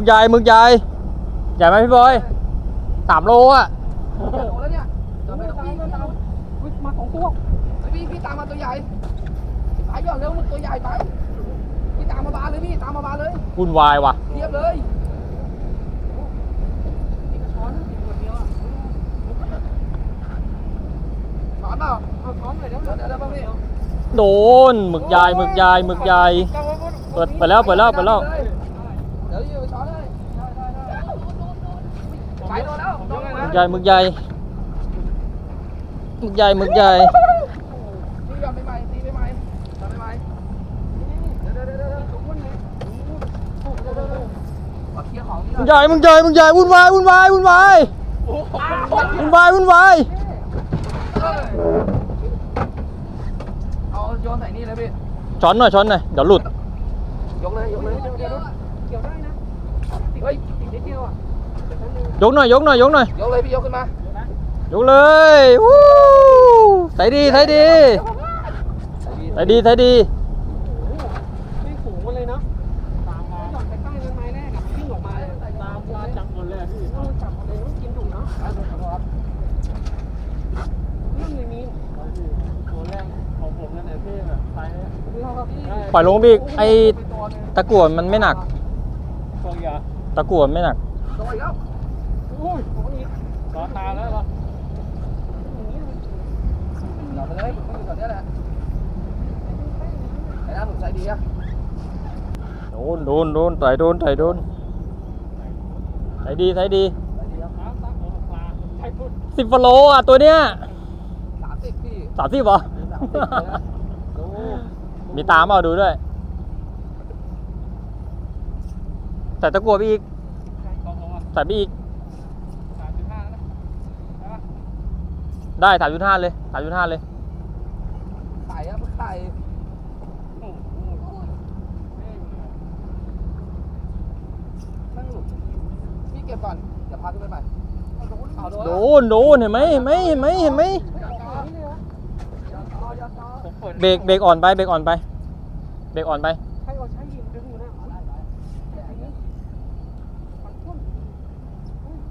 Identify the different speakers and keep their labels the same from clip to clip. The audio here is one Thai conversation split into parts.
Speaker 1: มึกใหญ่มึกใหญ่ใหญ่ไหมพี่บอยสามโลอะ
Speaker 2: จะโดนแล้วเนี่ยจะไม่ต้องวิ่งพี่เอาอุ๊ยมาสองตัวไอพี่พี่ตามมาตัวใหญ่ไปก่อนเร็วมันตัวใหญ่ไปพี่ตามมาบานเลยพี่ตามมาบานเลย
Speaker 1: วุ่นวายว่ะ
Speaker 2: เทียบเลยนี่ก็ช้อนกินคนเดียวอะช้อนเปล่าเอาช้อนหน่อยเดี๋ยวเดี๋ยวเดี๋ยวบ้างพี่
Speaker 1: โดนหมึกใหญ่หมึกใหญ่หมึกใหญ่เปิดไปแล้วเปิดแล้วเปิดแล้ว
Speaker 2: เดี๋ยวอยู่ช้อนเลยไปโดนแล้วโดน
Speaker 1: ห มึ
Speaker 2: แล้ว
Speaker 1: กใหญ่หมึกใหญ่หมึกใหญ่หมึกใหญ่
Speaker 2: ตีแบบใหม่ๆตีใหม่ๆทำใหม่ๆเดี๋ยวเดี๋ยวเดี๋ยวเดี๋ยวทุกคนเลยขอเคลียร์ของนี่
Speaker 1: หมึ
Speaker 2: ก่อกน
Speaker 1: ใหญ่หมึกใหญ่หมึกใหญ่วุ่นวายวุ่นวายวุ่นวายวุ่นวายวุ่นวาย
Speaker 2: เอาโยนใส่นี่เลยพี่
Speaker 1: ช้อนหน่อยช้อนหน่อยเดี๋ยวหลุด
Speaker 2: ยกเลยยกเลยเดี๋ยวเดี๋ยวเกี่ยวได้นะเฮ้ยติดนิดเดียวอะ
Speaker 1: ยกหน่อยยกหน่อยยกหน่อย
Speaker 2: ยกเลยพี่ยกขึ้นมาย
Speaker 1: กเลยวู้ใส่ดีใส่ดีใส่ดีใส่ดี
Speaker 2: ไม่สูงมาเลยเนาะตามมาหย่อนไปใต้ต้นไม้แรกอะวิ่งออกมาเลยตามมาจับหมดเลยพี่จับหมดเลยต้องกินดุเนาะเรื่องในนี้
Speaker 3: ตัวแรกของผมนั่นแหละที่แบบไซส์
Speaker 2: เราก็พี่
Speaker 1: ปล่อยลงบีกไอตะกั่วมันไม่หนัก
Speaker 3: พวกยา
Speaker 1: ตะกั่วไม่หนัก
Speaker 2: โดนอีกแล้ว
Speaker 3: โอ้ยต่อตาแล้วเหรอ
Speaker 2: หย่อนไปเลยไม่อยู่แถวนี้แหละไอ้น้าหนุ่มใจดีอะ
Speaker 1: โดนโดนโดนใส่โดนใส่โดนใส่ดีใส่ดี
Speaker 2: ใจดีครับ
Speaker 3: ตามตามของปลาใช่พูด
Speaker 1: สิบฟโลอะตัวเนี้ย
Speaker 2: สามสิบพี่
Speaker 1: สามสิบเหรอ
Speaker 2: สามสิบเลยนะดู
Speaker 1: มีตามเอาดูด้วยใส่ตะกั่วไปอีก
Speaker 3: ของผมอะ
Speaker 1: ใส่ไปอีก
Speaker 3: สามสิบห้าแล้วนะ
Speaker 1: ได้สามจุดห้าเลยสามจุดห้าเลย
Speaker 2: ไข่อะมันไข่
Speaker 3: โอ้โห
Speaker 2: นั่งหลุดพี่เก็บก่อน เดี๋ยวพาขึ้นไปใหม่เอาโดน
Speaker 1: โดนโดนเห็นไหมเห็นไหมเห็นไหมเห็นไหม
Speaker 3: ผมเปิด
Speaker 1: เบรกเบรกอ่อนไปเบรกอ่อนไปเบรกอ่อนไป
Speaker 2: ใครเอาใช้ยิงดึงอยู่นะ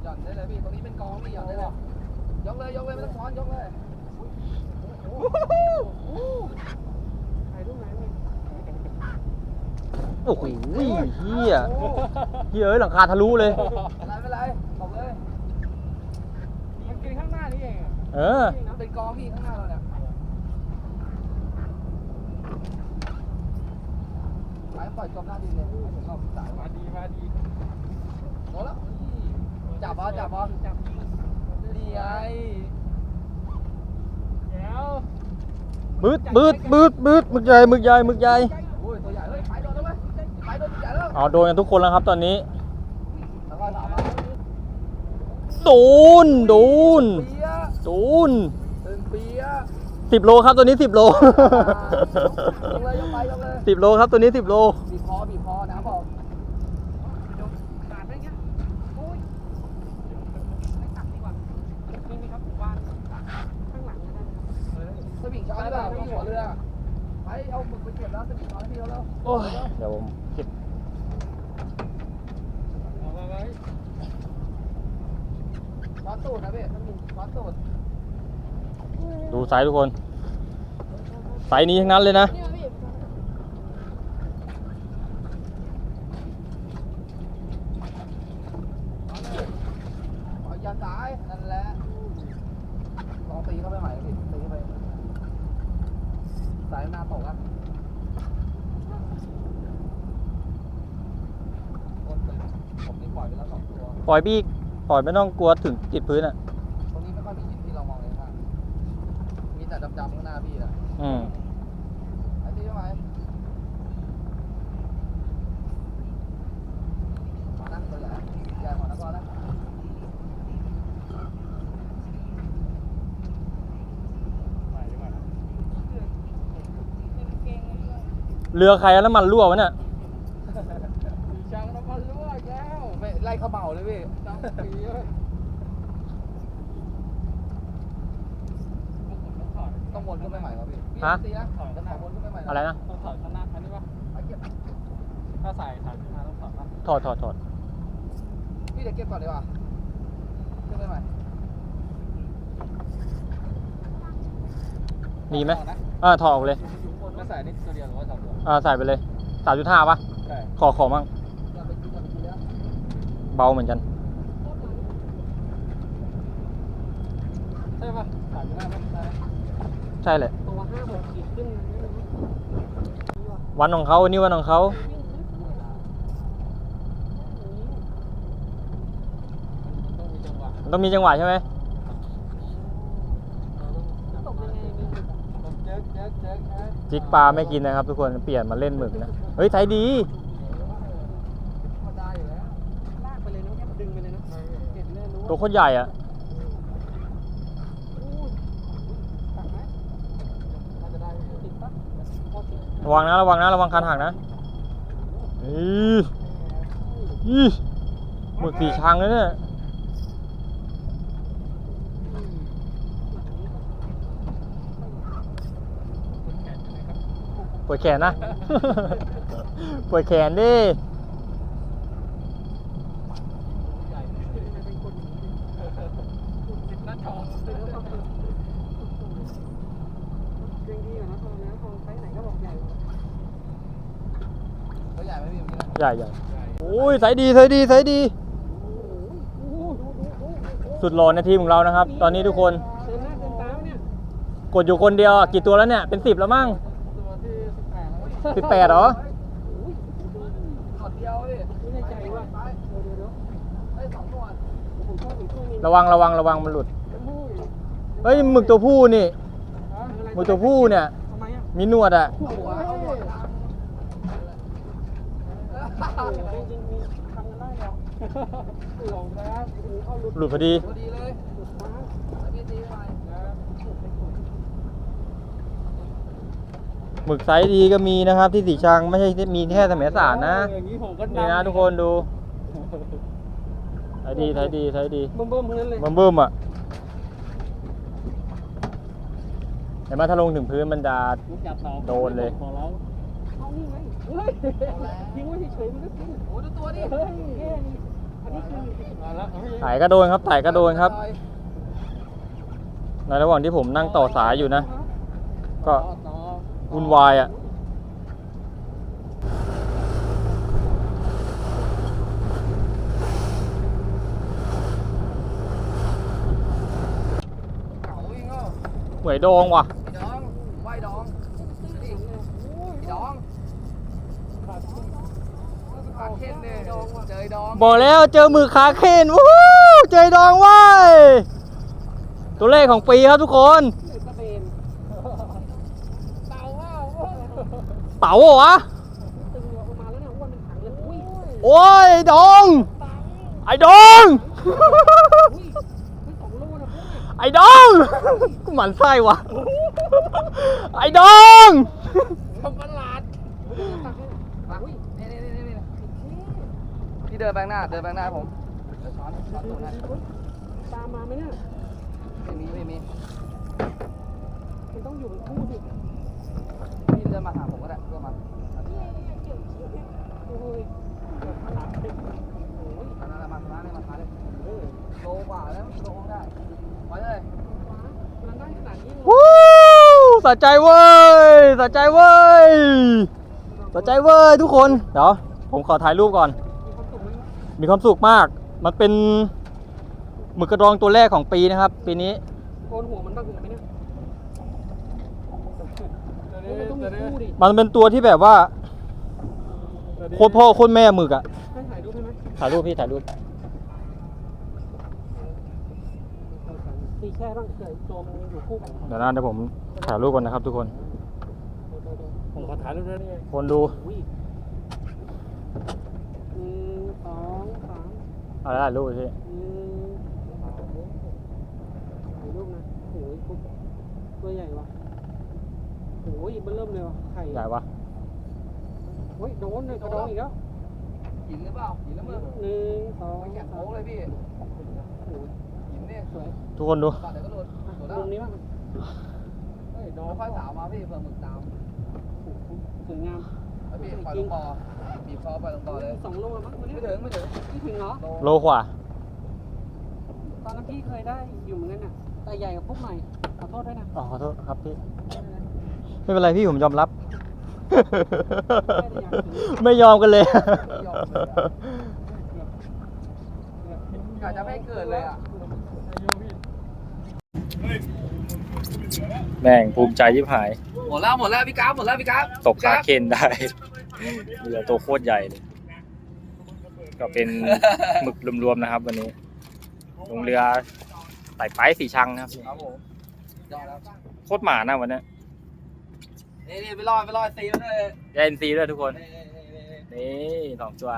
Speaker 2: หย่อนได้เลยพี่ตรงนี้เป็นกองพี่หย่อนได้เลย ยกเลยยกเลยไม่ต้องช้อนยกเลยถ่ายรูปไหนมี
Speaker 1: โอ้โหเฮียเฮียเอ้ยหลังคาทะลุเลย
Speaker 2: อะไรไม่เป็นไรบอกเลย
Speaker 3: มันกินข้างหน้านี่เองอะ
Speaker 1: เออ
Speaker 2: เป็นกองพี่ข้างหน้าเราเนี่ยไปปล่อยจมหน้าดินเลยให้ผมเอาสาย
Speaker 3: มา
Speaker 2: มา
Speaker 3: ดีมาดี
Speaker 2: โดนแล้วจับบอลจับบอลจับ ดีไง
Speaker 3: เดี๋ยว
Speaker 1: บืดบืดบืดบืดหมึกใหญ่หมึกใหญ่หมึกใหญ่
Speaker 2: โอ้ยตัวใหญ่เฮ้ยไปโดนแล้วเว้ยไปโดนตัวใหญ่แล้ว
Speaker 1: เอาโดนกันทุกคนแล้วครับตอนนี้
Speaker 2: แล้วก็ถามว่า
Speaker 1: โดนโดน
Speaker 2: เปีย
Speaker 1: โดน
Speaker 2: ตึงเปีย
Speaker 1: สิบโลครับตัวนี้สิบโล
Speaker 2: ยกเลยยกไปยกเลย
Speaker 1: สิบโลครับตัวนี้สิบโล
Speaker 2: บีบคอบีบคอน้ำบอกขาดได้ไงโอ้ยไม่ตักดีกว่านี่มีครับผมว่าข้างหลังนะ สวิงช้อนไม่หัวเรือไปเอาหมึกไปเก็บแล้วสวิงช้อนที่แล้ว
Speaker 1: โอ้ยเดี๋ยวผมเก็บ
Speaker 3: เอาไปไว้
Speaker 2: ช้อนตูดนะพี่ช้อนตูด
Speaker 1: ดูไซส์ทุกคน ไซส์นี้ทั้งนั้นเลยนะ
Speaker 2: ปล่อยยาสายนั่นแหละลองตีเข้าไปใหม่พี่ตีเข้าไป สายหน้าตกอะคนตึงผมนี่ปล่อยไปแล้วสองตัว
Speaker 1: ปล่อยพี่ปล่อยไม่ต้องกลัวถึงติดพื้นอะ
Speaker 2: ตรงนี้ไม่ค่อยมีหินที่เรามองเลยค่ะมีแต่ดำๆข้างหน้าพี่อะ
Speaker 1: อืม
Speaker 2: ไอ้ตีทำไมมานั่งตัวใหญ่ใหญ่กว่านักบอลนะ
Speaker 3: ไปดีกว่านะ
Speaker 1: เรือใครแล้วน้ำมันรั่ววะเนี่ย
Speaker 3: มีช่างน้ำมันรั่วอีกแล้ว
Speaker 2: ไม่ไล่เข้าเมาเลยพี่
Speaker 3: ตั้งปีเลย
Speaker 2: ต้องวนขึ้นไปใหม่ครับพี่
Speaker 1: ฮะ
Speaker 2: ตีนะถอยกันนะวนขึ้นไปใหม่
Speaker 1: อะไรนะ
Speaker 3: ต้องถอดข้างหน้าคันนี้ปะ
Speaker 2: ไปเก็บ
Speaker 3: ถ้าใส่สามสิบห้าต้องถอดปะ
Speaker 1: ถอดถอดถอด
Speaker 2: พี่เดี๋ยวเก็บก่อนดีกว่าขึ้นไปใหม่
Speaker 1: มีไหมอ่าถอดออกเลย
Speaker 3: มาใส่นี่ตัวเดียวหรือว่าสองตัว
Speaker 1: อ่าใส่ไปเลยสามจุดห้าปะ
Speaker 3: ใช่
Speaker 1: ขอขอมั่ง
Speaker 2: อย่าไปกินอย่าไปกินแล้ว
Speaker 1: เบาเหมือนกัน
Speaker 3: ใช่ปะสามห้าไหมได้ไหม
Speaker 1: ใช่แหละ
Speaker 2: ตัวห้าหกขีดขึ้นนะ
Speaker 1: วันของเขาอันนี่วันของเขา
Speaker 3: มันต้องมีจังหวะ
Speaker 1: มันต้องมีจังหวะใช่ไหม
Speaker 2: ตกยังไงมี
Speaker 3: ต้องเจ๊กเจ๊กเจ๊กนะ
Speaker 1: จิกปลาไม่กินนะครับ ทุกคนเปลี่ยนมาเล่นหมึกนะ เฮ้ยใช้ดี
Speaker 2: มันได้อยู่แล้วลากไปเลยนะแค่ดึงไปเลยนะเก็บแน่รู้
Speaker 1: ตัวโคตรใหญ่อะ
Speaker 2: ตักไหม
Speaker 3: น่าจะได้
Speaker 2: ติดปะพอติด
Speaker 1: ระวังนะระวังนะระวังคันหักนะอีอีหมึกสีชังเลยเนี่ย ปวดแขนนะ ปวดแขนดิ
Speaker 3: นัดทอง
Speaker 2: ยังดีอยู่นะทองนะทองไซส์ไหนก็บอกใหญ่ตัวใหญ่ไหมพี่เมื่อกี้
Speaker 1: ใหญ่ใหญ่โอ้ยใส่ดีใส่ดีใส่ดี สุดหล่อในทีมของเรานะครับ ตอนนี้ทุกคน
Speaker 2: เดินหน้าเดินตามเนี่ย
Speaker 1: กดอยู่คนเดียวอะกี่ตัวแล้วเนี่ย เป็นสิบแล้วมั้ง
Speaker 3: ตัวที่สิบแปดแล้ว
Speaker 1: สิบแปดเหรอระวังระวังระวังมันหลุด เฮ้ยหมึกตัวผู้นี่หมึกตัวผู้เนี่ย
Speaker 2: มี
Speaker 1: นวดอะ
Speaker 2: หลุด
Speaker 1: พอดี
Speaker 2: พอดีเลย หลุดมาแล้วพี่ตีไปนะ
Speaker 1: หมึกไซส์ดีก็มีนะครับ ที่สีชังไม่ใช่มีแค่สมัยสารนะ
Speaker 3: อย่างนี้ผมก็
Speaker 1: นี่นะทุกคนดูไทยดีไทยดีไทยดี
Speaker 2: เบิ่มเบิ่มๆทั้งนั้นเลย
Speaker 1: มันเบิ่มอะเห็นไหมถ้าลงถึงพื้นมันจะ
Speaker 3: ลูกจับเต่า
Speaker 1: โดนเลย
Speaker 3: ของเรา
Speaker 2: เอานี่ไงเฮ้ยทิ้งไว้เฉยๆมันก็ทิ้งโอ้ดูตัวดิเฮ้ยแค่นี้อันนี้คือ
Speaker 3: มาแล้วเอาให้
Speaker 1: ไถ่ายก็โดนครับไถ่ายก็โดนครับ ในระหว่างที่ผมนั่งต่อสายอยู่นะ ก็
Speaker 3: ต่อต่อ
Speaker 1: วุ่นวายอะ
Speaker 2: เก๋าอีกอะ
Speaker 1: หวยโดงว่ะ
Speaker 2: ดองไหวดองนี่ดองขาเข็นเนี่ยเจอดอง
Speaker 1: บอกแล้วเจอมือขาเคนวู้ฮู้เจอดองเว้ยตัวเลขของปีครับทุกคน
Speaker 2: สเปนเต่าว่า
Speaker 1: เต๋าเหรอวะ
Speaker 2: ตึงออกมาแล้วเนี่ยอ้วนเป็ นถังเลยอุ้ย
Speaker 1: โอ้ยดองไอ้ดอง
Speaker 2: อุ้ยไม่สองโลนะพวกเนี่ย
Speaker 1: ไอ้ดองกูหมั่นไส้ว่ะไอ้ดอง
Speaker 2: ทำประหลาดตักให้มาอุ้ยนี่นี่นี่นี่พี่เดินไปข้างหน้าเดินไปข้างหน้าผมเดี๋ยวช้อนช้อนตรงนั้น
Speaker 4: ตามมาไหมเนี่ย
Speaker 2: ไม่มีไม่มี
Speaker 4: มันต้องอยู่เป็นคู่ดิ
Speaker 2: พี่เดินมาหามผมก็ได้เดินมา
Speaker 4: โอ้ยแบบขนาดเด็ก
Speaker 2: โอ้ยมามามามาเลยมามาเลยโลกว่าแล้วโลได้ไปเลย
Speaker 1: วู้สะใจเว้ยสะใจเว้ยสะใจเว้ยทุกคน เดี๋ยวผมขอถ่ายรูปก่อน
Speaker 4: มีความสุขมา
Speaker 1: ก มันเป็นหมึกกระดองตัวแรกของปีนะครับ ปีนี้
Speaker 4: โกนหัวมันบ้างไหมเนี่ย มัน
Speaker 3: นี้
Speaker 4: ต้องมี
Speaker 3: เดี๋ยวนี้
Speaker 4: คู่ดิ
Speaker 1: มันเป็นตัวที่แบบว่า
Speaker 3: เดี๋ยวนี้
Speaker 1: โคตรพ่อโคตรแม่หมึกอะ
Speaker 4: ให้ถ่ายรูปให้ไหม
Speaker 1: ถ่ายรูปพี่ถ่ายรูป
Speaker 4: ตีแค่บ้างเฉยตัวมันอยู่คู่กัน
Speaker 1: เดี๋ยวนะเดี๋ยวผมถ่ายรูปก่อนนะครับทุกคน
Speaker 3: ผมขอถ่ายรูปด้วยนี่
Speaker 1: คนดู
Speaker 4: อุ้ยหนึ่งสองสาม
Speaker 1: เอาถ่ายรูปพี่
Speaker 4: หนึ่งถ่ายรูปนะโอ้ยปุ๊บตัวใหญ่ว่ะ โอ้ยมันเริ่มเลยว่ะไข่
Speaker 1: ใหญ่ปะ
Speaker 4: เฮ้ยโดนเลยกระดองอีกแล้ว
Speaker 2: หินหรือเปล่าหินแล้วมึง
Speaker 4: หนึ่งสอง
Speaker 2: ไม่แข็ง
Speaker 4: สา
Speaker 2: โค้
Speaker 4: ม
Speaker 2: งเลยพี่
Speaker 4: โอ้ย
Speaker 2: หินเนี่ยสวย
Speaker 1: ทุกคนดู
Speaker 2: ก่อนเดี๋ยวก็หลุดหลุดแล้ว
Speaker 4: มุมนี้บ้าง
Speaker 2: เฮ้ยโดนค่อยสาวมาพี่เผื่อหมึกตาม
Speaker 4: โอ้โหสวยงาม
Speaker 2: หพี่ปล่อยลงบ่อบีบคอปล่อยลงบ่อเลย
Speaker 4: สองโลแล้วมั้งวันนี้
Speaker 2: ไม่ถึงไม่ถึง
Speaker 4: ไม่ถึงเหรอ
Speaker 1: โลกว่า
Speaker 4: ตอนนั้นพี่เคยได้อยู่เหมือนกันน่ะ แต่ใหญ่กว่าพวกใหม่ ขอโทษด้วยนะ
Speaker 1: อ๋อขอโทษครับพี่ ไม่เป็นไรพี่ผมยอมรับ ไม่ยอมกันเลย
Speaker 2: กะจะไม่เกิดเลยอะ
Speaker 1: แม่งภูมิใจยิบหาย
Speaker 2: หมดแล้วหมดแล้วพี่กราฟหมดแล้วพี่กราฟ
Speaker 1: ตกคาเคนได้เรือตัวโคตรใหญ่เลย ก็เป็นหมึกรวมๆนะครับ วันนี้ลงเรือไต่ไปสีชังนะครับ
Speaker 2: ครับผมยอดแล้ว
Speaker 1: โคตรหมานะวันเนี้ย
Speaker 2: นี่นี่ไปรอดไปรอดซีมันเลย
Speaker 1: ได้เอ็นซีด้วยทุกคน
Speaker 2: นี่นี่นี่นี่
Speaker 1: นี่สองตัว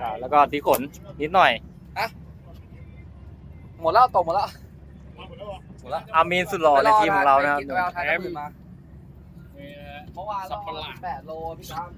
Speaker 1: อ่าแล้วก็ตีขนนิดหน่อย
Speaker 2: หมดแล้วตกหมดแล้วหมดแล้ว
Speaker 1: อามีนสุดหล่อในทีมของเรานะครับ
Speaker 2: ไปเอาทายน้ำอื่นมาเมื่อวานเราแปดโลพี่กราฟ